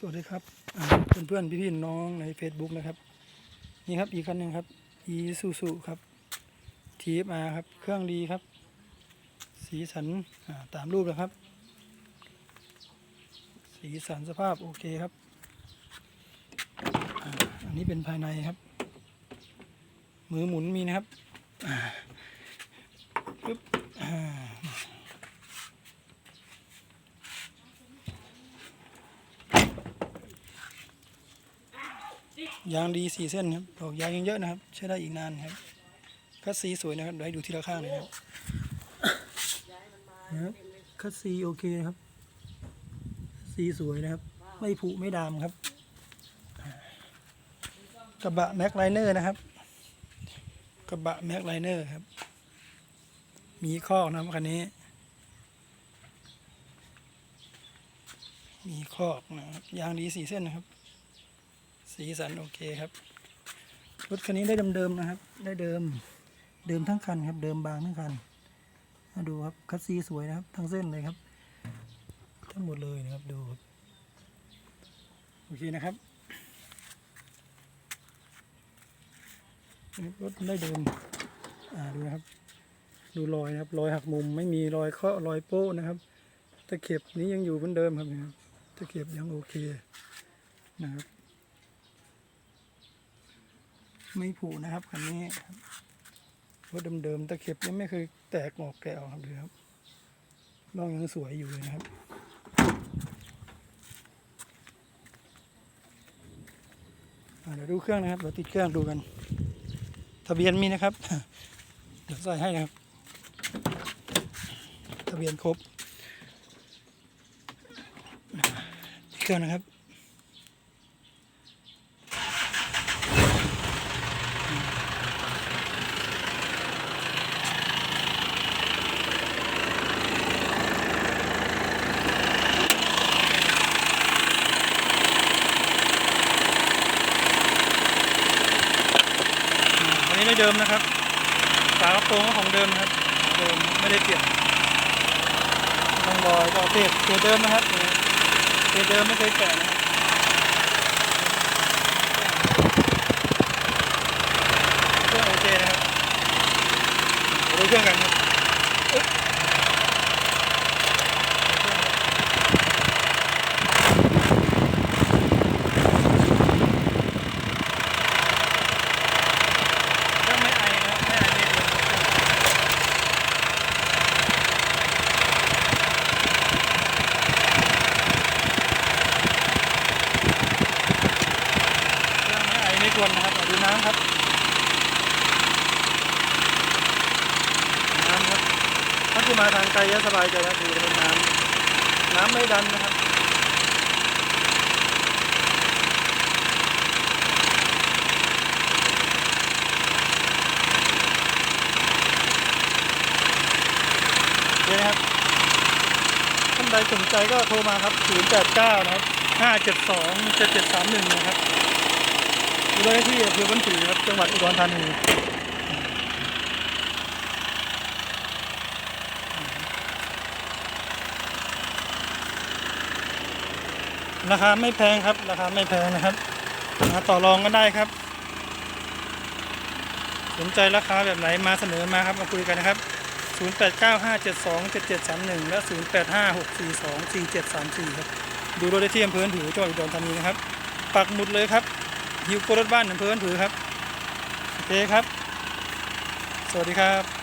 สวัสดีครับอ่าเพื่อนๆพี่ๆน้องใน Facebook นะครับ นี่ครับอีกคันหนึ่งครับ e s u s u ครับ TFR ครับ เครื่องดีครับ สีสันตามรูปนะครับ สีสันสภาพโอเคครับอันนี้เป็นภายในครับ มือหมุนมีนะครับปึ๊บ ยางดีสี่เส้นครับดอกยางยังเยอะนะครับ ใช้ได้อีกนานครับคัสซีสวยนะครับเดี๋ยวให้ดูทีละข้างนะครับนะครับคัสซีโอเคนะครับสีสวยนะครับ ไม่ผุไม่ดามครับ กระบะแม็กไลเนอร์นะครับ กระบะแม็กไลเนอร์ครับ มีข้อนะครับคันนี้มีคอนะครับยางดีสี่เส้นนะครับ สีสันโอเคครับ รถคันนี้ได้เดิมๆนะครับ ได้เดิม เดิมทั้งคันครับ เดิมบางทั้งคันมาดูครับคัสซีสวยนะครับ ทั้งเส้นเลยครับ ทั้งหมดเลยนะครับดูครับโอเคนะครับรถได้เดิมอ่าดูนะครับ ดูรอยนะครับ รอยหักมุมไม่มีรอยเคาะรอยโป้นะครับตะเข็บนี้ยังอยู่เหมือนเดิมครับเนี่ยครับตะเข็บยังโอเคนะครับ ไม่ผุนะครับคันนี้รถเดิมๆตะเข็บยังไม่เคยแตกออกแกะออกครับดูครับร่องยังสวยอยู่เลยนะครับเดี๋ยวดูเครื่องนะครับเดี๋ยวติดเครื่องดูกัน ทะเบียนมีนะครับ เดี๋ยวใส่ให้นะครับ ทะเบียนครบเครื่องนะครับ ได้เดิมนะครับ ฝากระโปรงก็ของเดิมครับ เดิมไม่ได้เปลี่ยนต้องรอยก็เทปตัวเดิมนะครับตัวเดิมไม่เคยแกะนะครับเครื่องโอเคนะครับดูเครื่องกันครับเครื่องไม่ไอนะครับไม่ไอไม่เดือดเครื่อง ไม่ไอไม่กวนนะครับดูน้ำครับน้ำครับถ้าคุณมาทางไกลจะสบายใจแล้วคือเป็นน้ำน้ำไม่ดันนะครับเคนะครับท่านใดสนใจก็โทรมาครับ 089 นะครับ 572 7731 นะครับ ดูไดที่อำเภอบ้านผือครับจังหวัดอุดรธานีราคาไม่แพงครับ ราคาไม่แพงนะครับมาต่อรองกันได้ครับ สนใจราคาแบบไหนมาเสนอมาครับมาคุยกันนะครับ 0895727731 และ 0856424734 ครับ ดูรถได้ที่อำเภอผือจังหวัดอุดรธานีนะครับ ปักหมุดเลยครับ ฮิวโกรถบ้านอำเภอผือครับ โอเคครับ สวัสดีครับ